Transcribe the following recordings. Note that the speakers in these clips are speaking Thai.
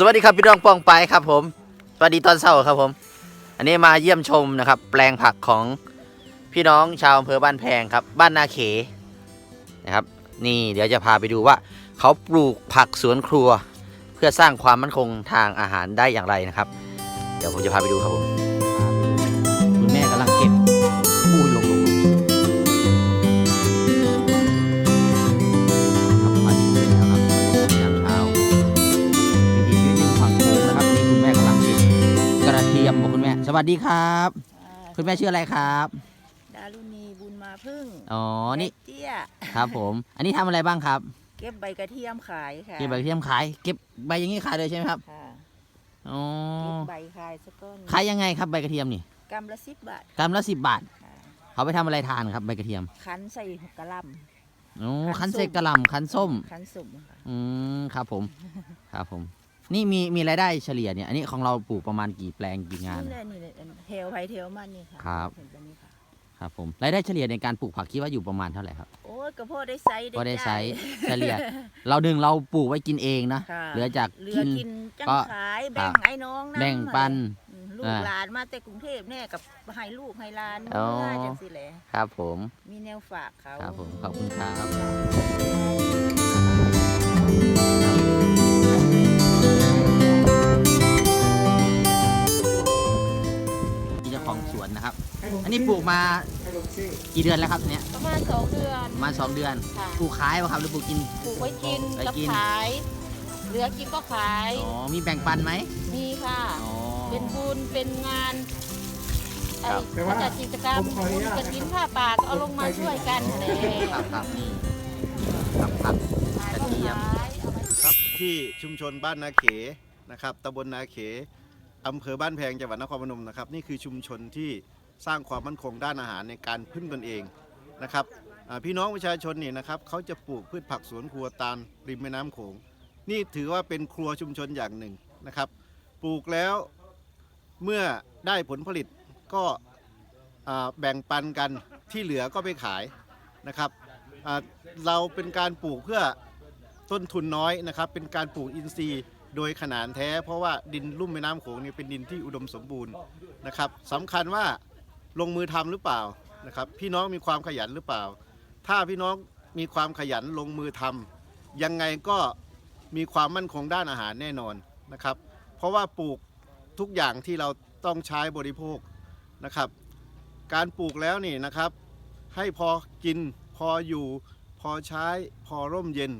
สวัสดีครับพี่น้องปองไปครับผม สวัสดีตอนเช้าครับผม อันนี้มาเยี่ยมชมนะครับ แปลงผักของพี่น้องชาวอำเภอบ้านแพงครับ บ้านนาเขนะครับ นี่เดี๋ยวจะพาไปดูว่า เขาปลูกผักสวนครัว เพื่อสร้างความมั่นคงทางอาหารได้อย่างไรนะครับ เดี๋ยวผมจะพาไปดูครับผม สวัสดีครับ คุณแม่ชื่ออะไรครับ ดารุณีบุญมาพึ่งอ๋อนี่แม่เตี้ยครับผม อันนี้ทำอะไรบ้างครับ เก็บใบกระเทียมขายค่ะเก็บใบกระเทียมขาย เก็บใบอย่างนี้ขายเลยใช่ไหมครับค่ะอ๋อเก็บใบขายสักก้อนขายยังไงครับใบกระเทียมนี่กำละสิบบาทกรัมละสิบบาทค่ะเขาไปทำอะไรทานครับใบกระเทียม คั้นใส่กระหลอ๋อคั้คั้นนส้มใส่กระหล่ำคั้นส้มำคั้นสุ่มค่ะอืมครับผม ครับผม นี่มีมีรายได้เฉลี่ยเนี่ยอันนี้ของเราปลูกประมาณกี่แปลงกี่งาน นี่แหละนี่แหละเทลไผเทลมันนี่ค่ะครับ เห็นตัวนี้ค่ะ ครับผมรายได้เฉลี่ยในการปลูกผักคิดว่าอยู่ประมาณเท่าไหร่ครับโอ้ยกระโพดได้ไซส์ก็ได้จ่ายใช้เฉลี่ย เราดึงเราปลูกไว้กินเองนะค่ะ เหลือจากเหลือกิน กินจังก็ขายแบ่งครับ ไอ้น้องำแบ่งปัน อืมลูกอ่าหลานมาแต่กรุงเทพแน่กับให้ลูกให้หลานอ๋อเมื่อจังสิแหละครับผม มีแนวฝากเขา ครับผมขอบคุณครับ อันนี้ปลูกมากี่เดือนแล้วครับเนี่ยประมาณสองเดือน ประมาณสองเดือน ค่ะ ปลูกขายป่ะครับหรือปลูกกิน ปลูกไว้กินไว้กับกิน ขาย เหลือกินก็ขาย อ๋อ มีแบ่งปันไหมมีค่ะ อ๋อ เป็นบุญ เป็นงานไอ้ครับเขาจัดกิจกรรมบุญกระถินผ้าป่าก็เอาลงมาช่วยกันเลยครับครับนี่ครับครับ ขายกระก็เทียมขายเอาไป ครับที่ชุมชนบ้านนาเขนะครับตำบลนาเขอำเภอบ้านแพงจังหวัดนครพนมนะครับ นี่คือชุมชนที่ สร้างความมั่นคงด้านอาหารในการพึ่งตนเองนะครับพี่น้องประชาชนเนี่ยนะครับเขาจะปลูกพืชผักสวนครัวตามริมแม่น้ำโขงนี่ถือว่าเป็นครัวชุมชนอย่างหนึ่งนะครับ ปลูกแล้วเมื่อได้ผลผลิตก็แบ่งปันกันที่เหลือก็ไปขายนะครับเราเป็นการปลูกเพื่อต้นทุนน้อยนะครับ เป็นการปลูกอินทรีย์โดยขนานแท้ เพราะว่าดินลุ่มแม่น้ำโขงนี่เป็นดินที่อุดมสมบูรณ์นะครับสำคัญว่า ลงมือทำหรือเปล่านะครับ พี่น้องมีความขยันหรือเปล่า ถ้าพี่น้องมีความขยันลงมือทำยังไงก็มีความมั่นคงด้านอาหารแน่นอนนะครับ เพราะว่าปลูกทุกอย่างที่เราต้องใช้บริโภคนะครับ การปลูกแล้วนี่นะครับ ให้พอกินพออยู่ พอใช้พอร่มเย็น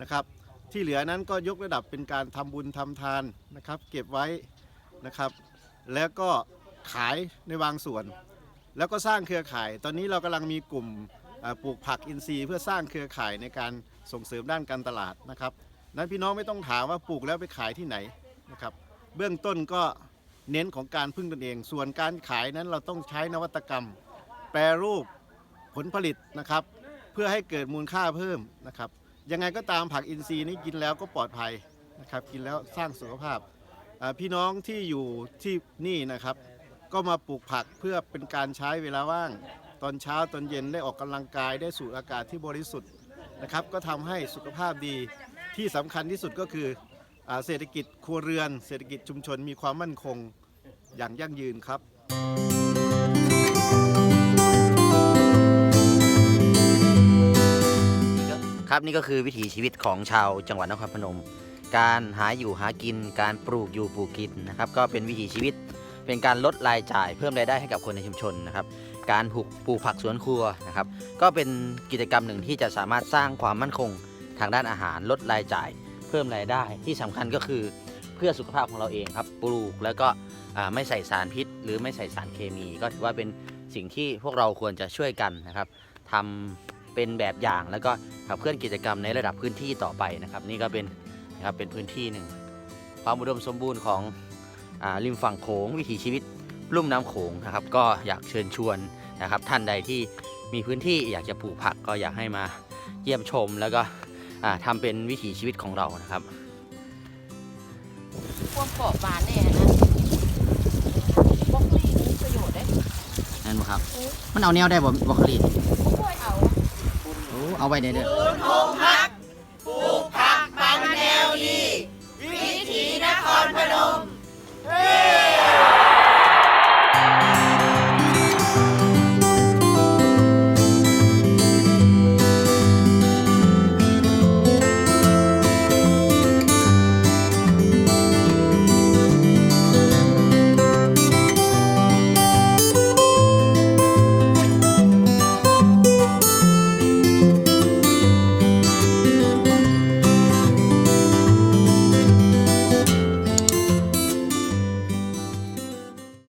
นะครับ ที่เหลือนั้นก็ยกระดับเป็นการทำบุญทำทานนะครับ เก็บไว้นะครับ แล้วก็ ขายในบางส่วน แล้วก็สร้างเครือข่าย ตอนนี้เรากำลังมีกลุ่มปลูกผักอินทรีย์ เพื่อสร้างเครือข่ายในการส่งเสริมด้านการตลาดนะครับนั้นพี่น้องไม่ต้องถามว่าปลูกแล้วไปขายที่ไหนนะครับ เบื้องต้นก็เน้นของการพึ่งตนเอง ส่วนการขายนั้นเราต้องใช้นวัตกรรม แปรรูปผลผลิตนะครับ เพื่อให้เกิดมูลค่าเพิ่มนะครับ ยังไงก็ตามผักอินทรีย์นี้กินแล้วก็ปลอดภัยนะครับ กินแล้วสร้างสุขภาพ พี่น้องที่อยู่ที่นี่นะครับ ก็มาปลูกผักเพื่อเป็นการใช้เวลาว่าง ตอนเช้าตอนเย็นได้ออกกำลังกายได้สูดอากาศที่บริสุทธิ์นะครับ ก็ทำให้สุขภาพดีที่สำคัญที่สุดก็คืออเศรษฐกิจครัวเรือน เศรษฐกิจชุมชนมีความมั่นคงอย่างยั่งยืนครับครับนี่ก็คือวิถีชีวิตของชาวจังหวัดนครพนม การหาอยู่หากิน การปลูกอยู่ปลูกกินนะครับ ก็เป็นวิถีชีวิต เป็นการลดรายจ่ายเพิ่มรายได้ให้กับคนในชุมชนนะครับ การปลูกปลูกผักสวนครัวนะครับ ก็เป็นกิจกรรมหนึ่งที่จะสามารถสร้างความมั่นคงทางด้านอาหารลดรายจ่าย เพิ่มรายได้ที่สำคัญก็คือเพื่อสุขภาพของเราเองครับปลูกแล้วก็ไม่ใส่สารพิษ หรือไม่ใส่สารเคมี ก็ถือว่าเป็นสิ่งที่พวกเราควรจะช่วยกันนะครับทำเป็นแบบอย่างแล้วก็ขับเคลื่อนกิจกรรมในระดับพื้นที่ต่อไปนะครับ นี่ก็เป็นนะครับเป็นพื้นที่หนึ่งความอุดมสมบูรณ์ของ ริมฝั่งโขงวิถีชีวิตลุ่มน้ำโขงนะครับ ก็อยากเชิญชวนนะครับ ท่านใดที่มีพื้นที่อยากจะปลูกผักก็อยากให้มาเยี่ยมชมแล้วก็ทำเป็นวิถีชีวิตของเรานะครับควมเกาะบานเนี่ยนะบล็อกลีนประโยชน์ได้นั่นบ่ครับ มันเอาแนวได้บ่บล็อกลี่เอาไว้ได้เด้อปลูกผักปลูกผักบางแนวนี้